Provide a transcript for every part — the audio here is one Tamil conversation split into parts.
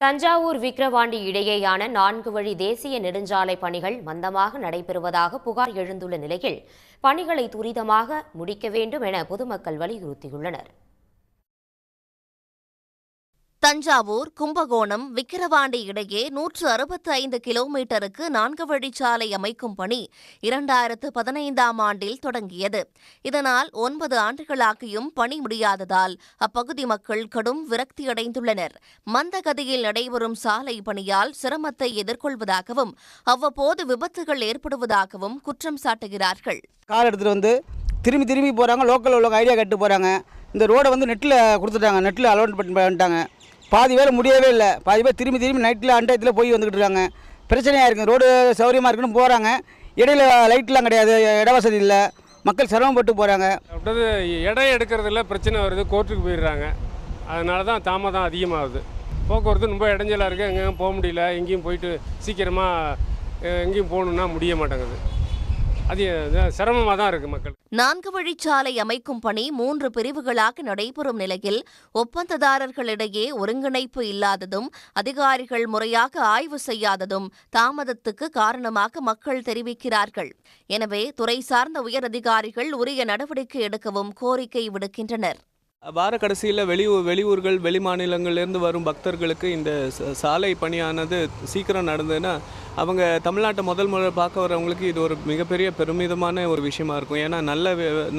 தஞ்சாவூர் விக்கிரவாண்டி இடையேயான நான்கு வழி தேசிய நெடுஞ்சாலை பணிகள் மந்தமாக நடைபெறுவதாக புகார் எழுந்துள்ள நிலையில் பணிகளை துரிதமாக முடிக்க வேண்டும் என பொதுமக்கள் வலியுறுத்தியுள்ளனர். தஞ்சாவூர் கும்பகோணம் விக்கிரவாண்டி இடையே நூற்று அறுபத்தி ஐந்து கிலோமீட்டருக்கு நான்கு வழிச்சாலை அமைக்கும் பணி இரண்டாயிரத்து பதினைந்தாம் ஆண்டில் தொடங்கியது. இதனால் ஒன்பது ஆண்டுகளாகியும் பணி முடியாததால் அப்பகுதி மக்கள் கடும் விரக்தியடைந்துள்ளனர். மந்தகதியில் நடைபெறும் சாலை பணியால் சிரமத்தை எதிர்கொள்வதாகவும் அவ்வப்போது விபத்துகள் ஏற்படுவதாகவும் குற்றம் சாட்டுகிறார்கள். கார் எடுத்துகிட்டு வந்து திரும்பி திரும்பி போகிறாங்க லோக்கல் உள்ள ஐடியா கட்டு போகிறாங்க இந்த ரோடை வந்து நெட்டில் கொடுத்துட்டாங்க. நெட்டில் அலோட் பண்ணிட்டாங்க. பாதி பேர் முடியவே இல்லை. பாதி பேர் திரும்பி திரும்பி நைட்டில் அண்டயத்தில் போய் வந்துக்கிட்டு இருக்காங்க பிரச்சனையாக இருக்குது ரோடு சௌகரியமாக இருக்குன்னு போகிறாங்க இடையில லைட்லாம் கிடையாது. இட வசதி இல்லை. மக்கள் சிரமப்பட்டு போகிறாங்க அப்படி இடம் எடுக்கிறதுல பிரச்சனை வருது. கோர்ட்டுக்கு போயிடுறாங்க. அதனால தான் தாமதம் அதிகமாகுது. போக்குவரத்து ரொம்ப இடைஞ்சலாக இருக்குது எங்கேயும் போக முடியல. எங்கேயும் போயிட்டு சீக்கிரமாக எங்கேயும் போகணுன்னா முடிய மாட்டேங்குது. அது சிரமமாக தான் இருக்குது மக்கள். நான்கு வழிச்சாலை அமைக்கும் பணி மூன்று பிரிவுகளாக நடைபெறும் நிலையில் ஒப்பந்ததாரர்களிடையே ஒருங்கிணைப்பு இல்லாததும் அதிகாரிகள் முறையாக ஆய்வு செய்யாததும் தாமதத்துக்கு காரணமாக மக்கள் தெரிவிக்கிறார்கள். எனவே துறை சார்ந்த உயரதிகாரிகள் உரிய நடவடிக்கை எடுக்கவும் கோரிக்கை விடுக்கின்றனர். வார கடைசியில் வெளியூர் வெளியூர்கள் வெளி மாநிலங்கள்லேருந்து வரும் பக்தர்களுக்கு இந்த ச- சாலை பணியானது சீக்கிரம் நடந்ததுன்னா அவங்க தமிழ்நாட்டை முதல் முறை பார்க்க வரவங்களுக்கு இது ஒரு மிகப்பெரிய பெருமிதமான ஒரு விஷயமா இருக்கும். ஏன்னா நல்ல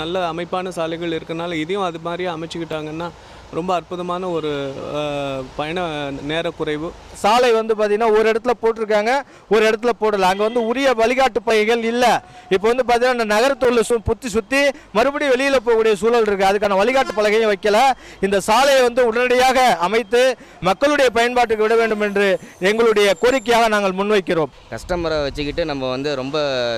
நல்ல அமைப்பான சாலைகள் இருக்கனால இதையும் அது மாதிரியே அமைச்சுக்கிட்டாங்கன்னா ரொம்ப அற்புதமான ஒரு பயண நேர குறைவு சாலை வந்து பார்த்தீங்கன்னா ஒரு இடத்துல போட்டிருக்காங்க ஒரு இடத்துல போடல. அங்கே வந்து உரிய வழிகாட்டு பைகள் இல்லை. இப்போ வந்து பார்த்தீங்கன்னா இந்த நகரத்துள்ள சு புத்தி சுற்றி மறுபடியும் வெளியில் போகக்கூடிய சூழல் இருக்குது அதுக்கான வழிகாட்டு பலகையும் வைக்கல. இந்த சாலையை வந்து உடனடியாக அமைத்து மக்களுடைய பயன்பாட்டுக்கு விட வேண்டும் என்று எங்களுடைய கோரிக்கையாக நாங்கள் முன்வைக்கிறோம். கஸ்டமரை வச்சுக்கிட்டு நம்ம வந்து ரொம்ப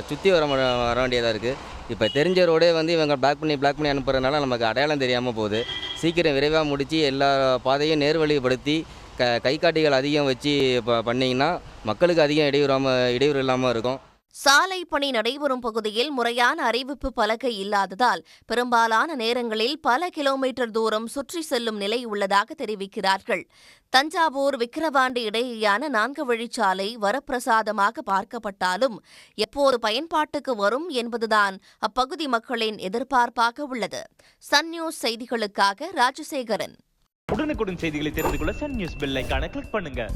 சுற்றி வர வர வேண்டியதாக இருக்குது இப்போ தெரிஞ்ச ரோடே வந்து இவங்க பிளாக் பண்ணி பிளாக் பண்ணி அனுப்புறதுனால நமக்கு அடையாளம் தெரியாமல் போகுது. சீக்கிரம் விரைவாக முடித்து எல்லா பாதையும் நேர்வழிப்படுத்தி க கை காட்டிகள் அதிகம் வச்சு ப பண்ணிங்கன்னா மக்களுக்கு அதிகம் இடையூறாமல் இடையூறு இல்லாமல் இருக்கும். சாலை பணி நடைபெறும் பகுதியில் முறையான அறிவிப்பு பலகை இல்லாததால் பெரும்பாலான நேரங்களில் பல கிலோமீட்டர் தூரம் சுற்றி செல்லும் நிலை உள்ளதாக தெரிவிக்கிறார்கள். தஞ்சாவூர் விக்கிரவாண்டி இடையேயான நான்கு வழிச்சாலை வரப்பிரசாதமாக பார்க்கப்பட்டாலும் எப்போது பயன்பாட்டுக்கு வரும் என்பதுதான் அப்பகுதி மக்களின் எதிர்பார்ப்பாக உள்ளது. சன் நியூஸ் செய்திகளுக்காக ராஜசேகரன். உடனுக்குடன் செய்திகளை தெரிந்து கொள்ள சன் நியூஸ் பெல் கிளிக் பண்ணுங்க.